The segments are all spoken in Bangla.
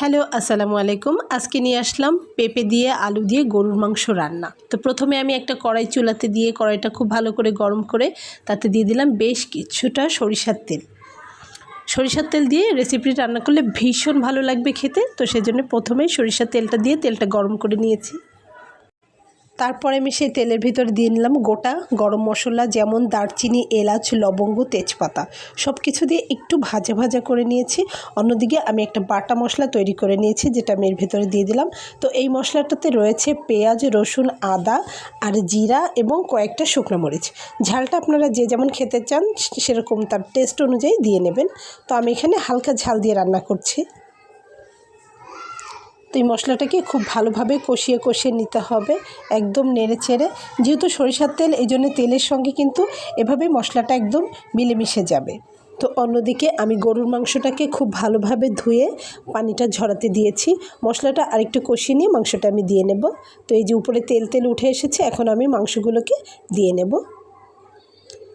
হ্যালো, আসসালামু আলাইকুম। আজকে নিয়ে আসলাম পেঁপে দিয়ে আলু দিয়ে গরুর মাংস রান্না। তো প্রথমে আমি একটা কড়াই চুলাতে দিয়ে কড়াইটা খুব ভালো করে গরম করে তাতে দিয়ে দিলাম বেশ কিছুটা সরিষার তেল। সরিষার তেল দিয়ে রেসিপিটি রান্না করলে ভীষণ ভালো লাগবে খেতে। তো সেজন্য প্রথমে সরিষার তেলটা দিয়ে তেলটা গরম করে নিয়েছি। তারপরে আমি সেই তেলের ভিতরে দিয়ে নিলাম গোটা গরম মশলা, যেমন দারচিনি, এলাচ, লবঙ্গ, তেজপাতা। সব কিছু দিয়ে একটু ভাজা ভাজা করে নিয়েছি। অন্যদিকে আমি একটা বাটা মশলা তৈরি করে নিয়েছি, যেটা আমি এর ভিতরে দিয়ে দিলাম। তো এই মশলাটাতে রয়েছে পেঁয়াজ, রসুন, আদা আর জিরা এবং কয়েকটা শুকনো মরিচ। ঝালটা আপনারা যে যেমন খেতে চান সেরকম তার টেস্ট অনুযায়ী দিয়ে নেবেন। তো আমি এখানে হালকা ঝাল দিয়ে রান্না করছি। তো এই মশলাটাকে খুব ভালোভাবে কষিয়ে কষিয়ে নিতে হবে একদম নেড়ে চেড়ে। যেহেতু সরিষার তেল, এই জন্য তেলের সঙ্গে কিন্তু এভাবে মশলাটা একদম মিলেমিশে যাবে। তো অন্যদিকে আমি গরুর মাংসটাকে খুব ভালোভাবে ধুয়ে পানিটা ঝরাতে দিয়েছি। মশলাটা আরেকটু কষিয়ে নিয়ে মাংসটা আমি দিয়ে নেব। তো এই যে উপরে তেল তেল উঠে এসেছে, এখন আমি মাংসগুলোকে দিয়ে নেব।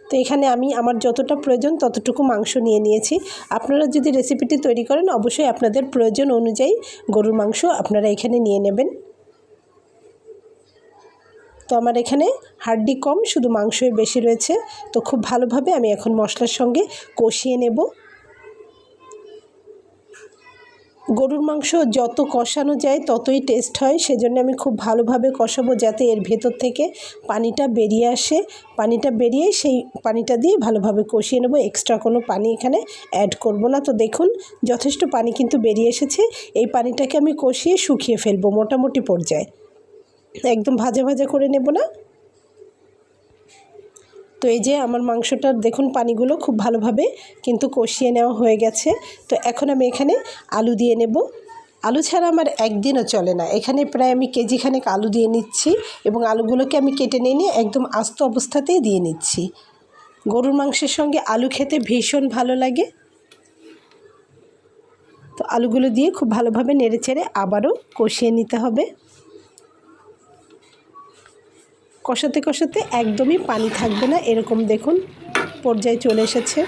তো এখানে আমি আমার যতটা প্রয়োজন ততটুকু মাংস নিয়ে নিয়েছি। আপনারা যদি রেসিপিটি তৈরি করেন, অবশ্যই আপনাদের প্রয়োজন অনুযায়ী গরুর মাংস আপনারা এখানে নিয়ে নেবেন। তো আমার এখানে হাড্ডি কম, শুধু মাংসই বেশি রয়েছে। তো খুব ভালোভাবে আমি এখন মশলার সঙ্গে কষিয়ে নেব। গরুর মাংস যত কষানো যায় ততই টেস্ট হয়। সেজন্য আমি খুব ভালোভাবে কষাবো যাতে এর ভেতর থেকে পানিটা বেরিয়ে আসে। পানিটা বেরিয়ে সেই পানিটা দিয়ে ভালোভাবে কষিয়ে নেব। এক্সট্রা কোনো পানি এখানে অ্যাড করব না। তো দেখুন, যথেষ্ট পানি কিন্তু বেরিয়ে এসেছে। এই পানিটাকে আমি কষিয়ে শুকিয়ে ফেলব মোটামুটি পর্যায়ে। একদম ভাজা ভাজা করে নেব না? তো এই যে আমার মাংসটার দেখুন পানিগুলো খুব ভালোভাবে কিন্তু কষিয়ে নেওয়া হয়ে গেছে। তো এখন আমি এখানে আলু দিয়ে নেব। আলু ছাড়া আমার একদিনও চলে না। এখানে প্রায় আমি কেজিখানেক আলু দিয়ে নিচ্ছি এবং আলুগুলোকে আমি কেটে নিয়ে নিয়ে একদম আস্ত অবস্থাতেই দিয়ে নিচ্ছি। গরুর মাংসের সঙ্গে আলু খেতে ভীষণ ভালো লাগে। তো আলুগুলো দিয়ে খুব ভালোভাবে নেড়ে চেড়ে আবারও কষিয়ে নিতে হবে। কষাতে কষাতে একদমই পানি থাকবে না, এরকম দেখুন পর্যায়ে চলে এসেছে।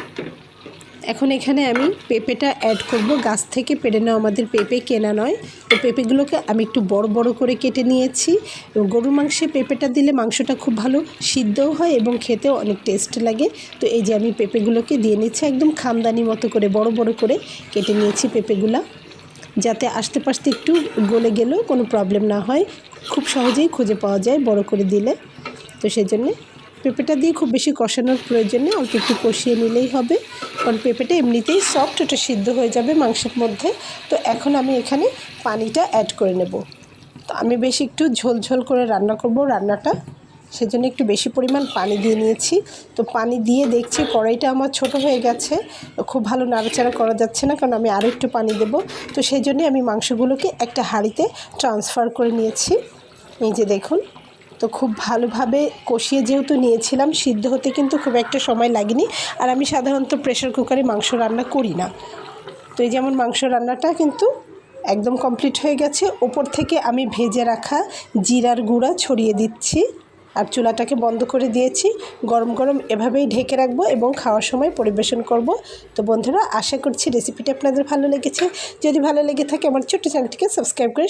এখন এখানে আমি পেঁপেটা অ্যাড করব। গাছ থেকে পেড়ে নেওয়া আমাদের পেঁপে কেনা নয়। তো পেঁপেগুলোকে আমি একটু বড় বড় করে কেটে নিয়েছি। গরুর মাংসে পেঁপেটা দিলে মাংসটা খুব ভালো সিদ্ধও হয় এবং খেতেও অনেক টেস্ট লাগে। তো এই যে আমি পেঁপেগুলোকে দিয়ে নিচ্ছি, একদম খামদানি মতো করে, বড় বড় করে কেটে নিয়েছি পেঁপেগুলা। যাতে আস্তে পাশতে একটু গলে গেলেও কোনো প্রবলেম না হয়। খুব সহজেই খুঁজে পাওয়া যায় বড় করে দিলে। তো সেই জন্যে পেঁপেটা দিয়ে খুব বেশি কষানোর প্রয়োজন নেই অল্প একটু কষিয়ে নিলেই হবে। কারণ পেঁপেটা এমনিতেই সফট ওটা সিদ্ধ হয়ে যাবে মাংসের মধ্যে। তো এখন আমি এখানে পানিটা অ্যাড করে নেব। তো আমি বেশি একটু ঝোল ঝোল করে রান্না করব। রান্নাটা সেজন্য একটু বেশি পরিমাণ পানি দিয়ে নিয়েছি। তো পানি দিয়ে দেখছি কড়াইটা আমার ছোট হয়ে গেছে। খুব ভালো নাড়াচাড়া করা যাচ্ছে না, কারণ আমি আরও একটু পানি দেব। তো সেই জন্যে আমি মাংসগুলোকে একটা হাঁড়িতে ট্রান্সফার করে নিয়েছি। এই যে দেখুন, তো খুব ভালোভাবে কষিয়ে যেহেতু নিয়েছিলাম, সিদ্ধ হতে কিন্তু খুব একটা সময় লাগেনি। আর আমি সাধারণত প্রেশার কুকারে মাংস রান্না করি না। তো এই যেমন মাংস রান্নাটা কিন্তু একদম কমপ্লিট হয়ে গেছে। ওপর থেকে আমি ভেজে রাখা জিরার গুঁড়া ছড়িয়ে দিচ্ছি। আর চুলাটাকে বন্ধ করে দিয়েছি। গরম গরম এভাবেই ঢেকে রাখব এবং খাওয়ার সময় পরিবেশন করব। তো বন্ধুরা, আশা করছি রেসিপিটা আপনাদের ভালো লেগেছে। যদি ভালো লেগে থাকে, আমার ছোট্ট চ্যানেলটিকে সাবস্ক্রাইব করে